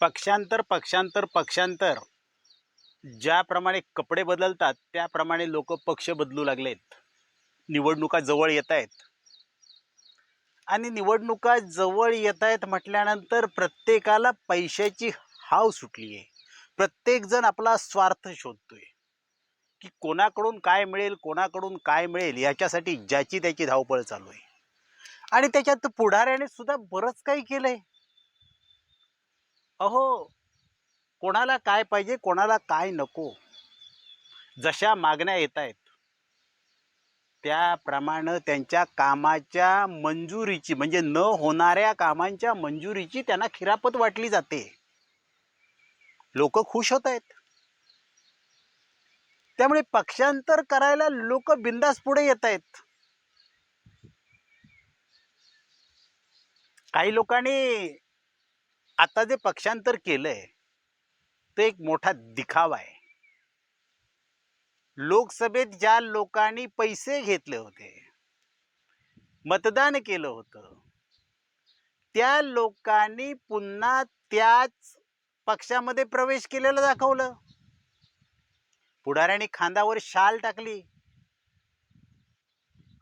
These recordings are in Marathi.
पक्षांतर पक्षांतर पक्षांतर. ज्याप्रमाणे कपडे बदलतात त्याप्रमाणे लोक पक्ष बदलू लागलेत. निवडणुका जवळ येत आहेत. आणि निवडणुका जवळ येत आहेत म्हटल्यानंतर प्रत्येकाला पैशाची हाव सुटली आहे प्रत्येकजण आपला स्वार्थ शोधतोय. की कोणाकडून काय मिळेल कोणाकडून काय मिळेल याच्यासाठी ज्याची त्याची धावपळ चालू आहे आणि त्याच्यात पुढाऱ्याने सुद्धा बरंच काही केलं आहे अहो कोणाला काय पाहिजे कोणाला काय नको? जशा मागण्या येत आहेत त्याप्रमाणे त्यांच्या कामाच्या मंजुरीची म्हणजे न होणाऱ्या कामांच्या मंजुरीची त्यांना खिरापत वाटली जाते. लोक खुश होत आहेत त्यामुळे पक्षांतर करायला लोक बिंदास पुढे येत आहेत काही लोकांनी आता जे पक्षांतर केलंय ते एक मोठा दिखावा आहे. लोकसभेत ज्या लोकांनी पैसे घेतले होते मतदान केलं होतं त्या लोकांनी पुन्हा त्याच पक्षामध्ये प्रवेश केलेलं दाखवलं. पुढाऱ्याने खांदावर शाल टाकली.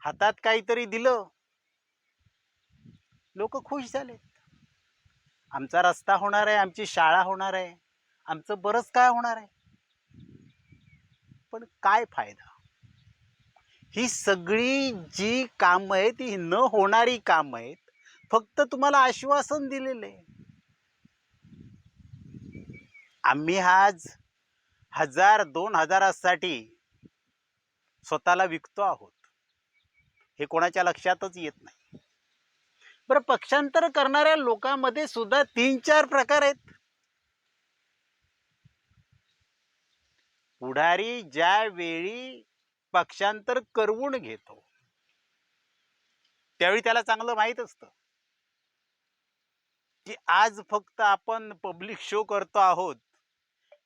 हातात काहीतरी दिलं. लोक खुश झाले आमचा रस्ता होणार आहे आमची शाळा होणार आहे आमचं बरंच काय होणार आहे. पण काय फायदा? ही सगळी जी कामं आहेत ही न होणारी कामं आहेत फक्त तुम्हाला आश्वासन दिलेलं आहे. आम्ही आज हजार दोन हजारासाठी स्वतःला विकतो आहोत. हे कोणाच्या लक्षातच येत नाही. बरं पक्षांतर करणाऱ्या लोकांमध्ये सुद्धा तीन चार प्रकार आहेत. पुढारी ज्या वेळी पक्षांतर करवून घेतो त्यावेळी त्याला चांगलं माहीत असतं. की आज फक्त आपण पब्लिक शो करतो आहोत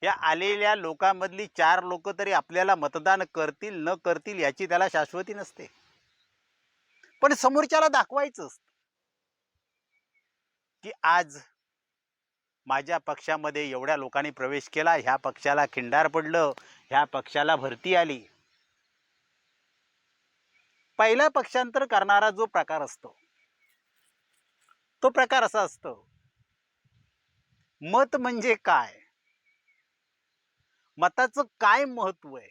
या आलेल्या लोकांमधली चार लोक तरी आपल्याला मतदान करतील न करतील याची त्याला शाश्वती नसते. पण समोरच्याला दाखवायचं असतं. की आज माझ्या पक्षामध्ये एवढ्या लोकांनी प्रवेश केला ह्या पक्षाला खिंडार पडलं ह्या पक्षाला भरती आली. पहिला पक्षांतर करणारा जो प्रकार असतो तो प्रकार असा असतो मत म्हणजे काय? मताचं काय महत्त्व आहे?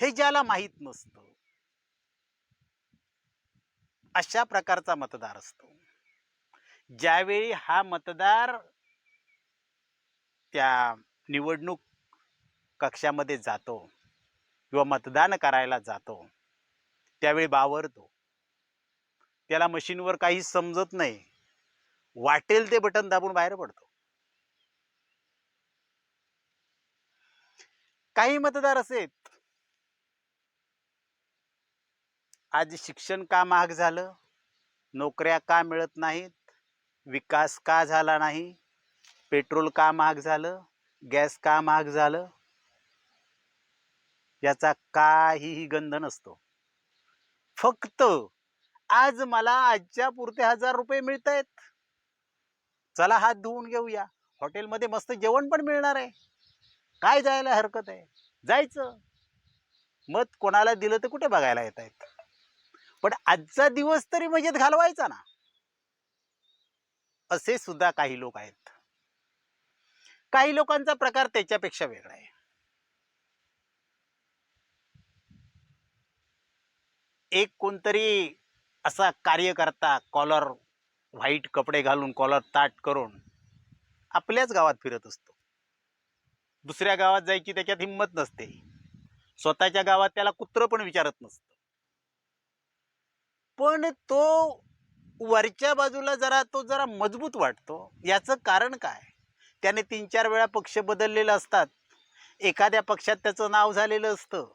हे ज्याला माहीत नसतं अशा प्रकारचा मतदार असतो. ज्यावेळी हा मतदार त्या निवडणूक कक्षामध्ये जातो किंवा मतदान करायला जातो त्यावेळी बावरतो. त्याला मशीनवर काही समजत नाही. वाटेल ते बटन दाबून बाहेर पडतो. काही मतदार असेत आज शिक्षण का महाग झालं? नोकऱ्या का मिळत नाहीत? विकास का झाला नाही? पेट्रोल का महाग झालं? गॅस का महाग झालं? याचा काहीही गंध नसतो. फक्त आज मला आजच्या पुरते हजार रुपये मिळत आहेत चला हात धुवून घेऊया. हॉटेलमध्ये मस्त जेवण पण मिळणार आहे. काय जायला हरकत आहे? जायचं. मत कोणाला दिलं तर कुठे बघायला येत आहेत पण आजचा दिवस तरी मजेत घालवायचा ना. असे सुद्धा काही लोक आहेत. काही लोकांचा प्रकार त्याच्यापेक्षा वेगळा आहे. एक कोणतरी असा कार्यकर्ता कॉलर व्हाईट कपडे घालून कॉलर ताट करून आपल्याच गावात फिरत असतो. दुसऱ्या गावात जायची त्याच्यात हिंमत नसते. स्वतःच्या गावात त्याला कुत्र पण विचारत नसतं. पण तो वरच्या बाजूला जरा तो जरा मजबूत वाटतो. याचं कारण काय? त्याने तीन चार वेळा पक्ष बदललेले असतात. एखाद्या पक्षात त्याचं नाव झालेलं असतं.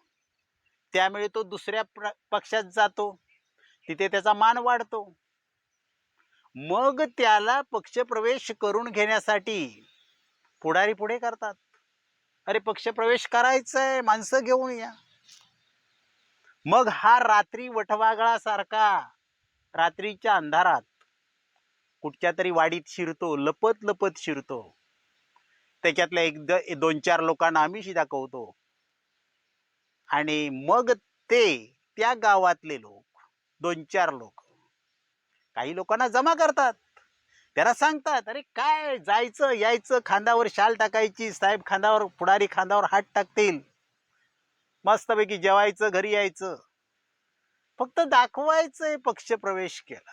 त्यामुळे तो दुसऱ्या प्र पक्षात जातो. तिथे त्याचा मान वाढतो. मग त्याला पक्षप्रवेश करून घेण्यासाठी पुढारी पुढे करतात. अरे पक्षप्रवेश करायचा आहे माणसं घेऊन या. मग हा रात्री वटवागळासारखा रात्रीच्या अंधारात कुठच्या तरी वाडीत शिरतो लपत लपत शिरतो. त्याच्यातल्या एक दोन चार लोकांना आम्हीशी दाखवतो आणि मग ते त्या गावातले लोक दोन चार लोक काही लोकांना जमा करतात. त्याला सांगतात अरे काय जायचं यायचं खांद्यावर शाल टाकायची साहेब खांद्यावर पुढारी खांद्यावर हात टाकतील. मस्तपैकी जेवायचं घरी यायचं. फक्त दाखवायचंय पक्ष प्रवेश केला.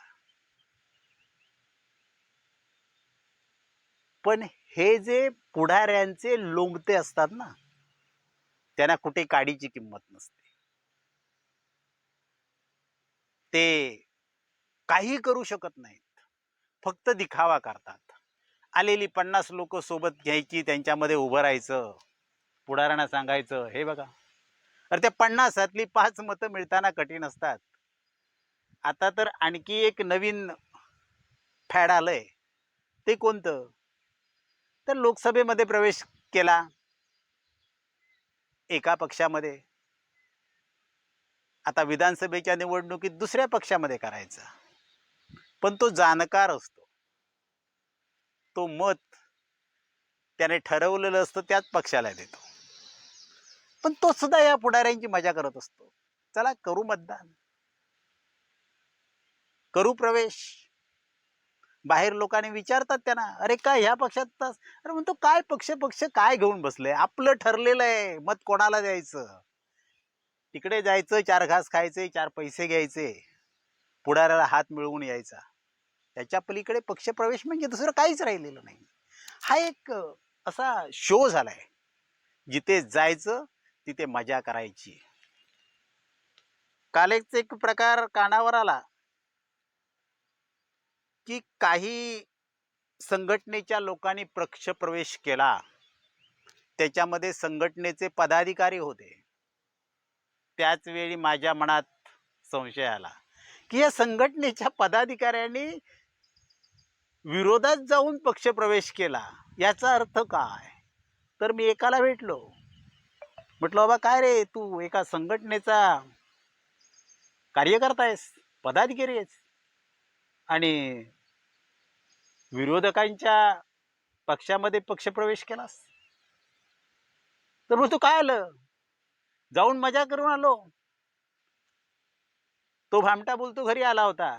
पण हे जे पुढाऱ्यांचे लोंगते असतात ना त्यांना कुठे काडीची किंमत नसते. ते काही करू शकत नाहीत. फक्त दिखावा करतात. आलेली पन्नास लोक सोबत घ्यायची त्यांच्यामध्ये उभं राहायचं पुढाऱ्यांना सांगायचं हे बघा अरे त्या पन्नासातली पाच मतं मिळताना कठीण असतात. आता तर आणखी एक नवीन फॅड आलंय. ते कोणतं? तर लोकसभेमध्ये प्रवेश केला. एका पक्षामध्ये. आता विधानसभेच्या निवडणुकीत दुसऱ्या पक्षामध्ये करायचा. पण तो जाणकार असतो. तो मत त्याने ठरवलेलं असतं त्याच पक्षाला देतो. पण तो सुद्धा या पुढाऱ्यांची मजा करत असतो. चला करू मतदान. करू प्रवेश. बाहेर लोकांनी विचारतात त्यांना अरे काय ह्या पक्षात तास अरे म्हणतो काय पक्ष पक्ष काय घेऊन बसले? आपलं ठरलेलं आहे. मत कोणाला द्यायचं? तिकडे जायचं चार घास खायचे चार पैसे घ्यायचे. पुढाऱ्याला हात मिळवून यायचा. त्याच्या पलीकडे पक्षप्रवेश म्हणजे दुसरं काहीच राहिलेलं नाही. हा एक असा शो झालाय. जिथे जायचं तिथे मजा करायची. काल एक एक प्रकार कानावर आला. की काही संघटनेच्या लोकांनी पक्ष प्रवेश केला. त्याच्यामध्ये संघटनेचे पदाधिकारी होते. त्याच वेळी माझ्या मनात संशय आला. की या संघटनेच्या पदाधिकाऱ्यांनी विरोधात जाऊन पक्षप्रवेश केला. याचा अर्थ काय? तर मी एकाला भेटलो. म्हटलं बाबा काय रे? तू एका संघटनेचा कार्यकर्ता आहेस पदाधिकारी आहेस आणि विरोधकांच्या पक्षामध्ये पक्षप्रवेश केलास? तर मग तू काय आलं? जाऊन मजा करून आलो. तो भामटा बोलतो घरी आला होता.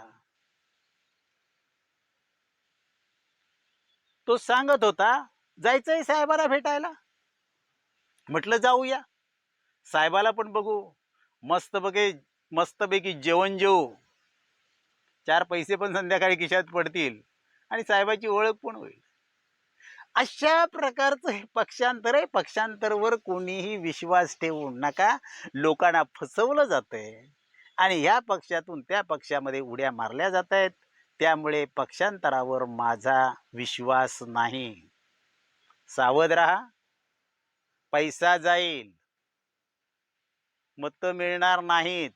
तो सांगत होता जायचंय साहेबाला भेटायला. म्हटलं जाऊया. साहेबाला पण बघू. मस्त बघे मस्तपैकी जेवण जेवू चार पैसे पण संध्याकाळी खिशात पडतील. आणि साहेबाची ओळख पण होईल. अशा प्रकारचं हे पक्षांतर आहे. पक्षांतरवर कोणीही विश्वास ठेवू नका. लोकांना फसवलं जातंय. आणि ह्या पक्षातून त्या पक्षामध्ये उड्या मारल्या जात आहेत त्यामुळे पक्षांतरावर माझा विश्वास नाही. सावध राहा. पैसा जाईल. मतं मिळणार नाहीत.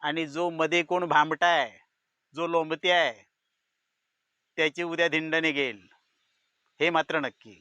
आणि जो मध्ये कोण भांबटाय जो लोंबती आहे त्याची उद्या धिंड निघेल. हे मात्र नक्की.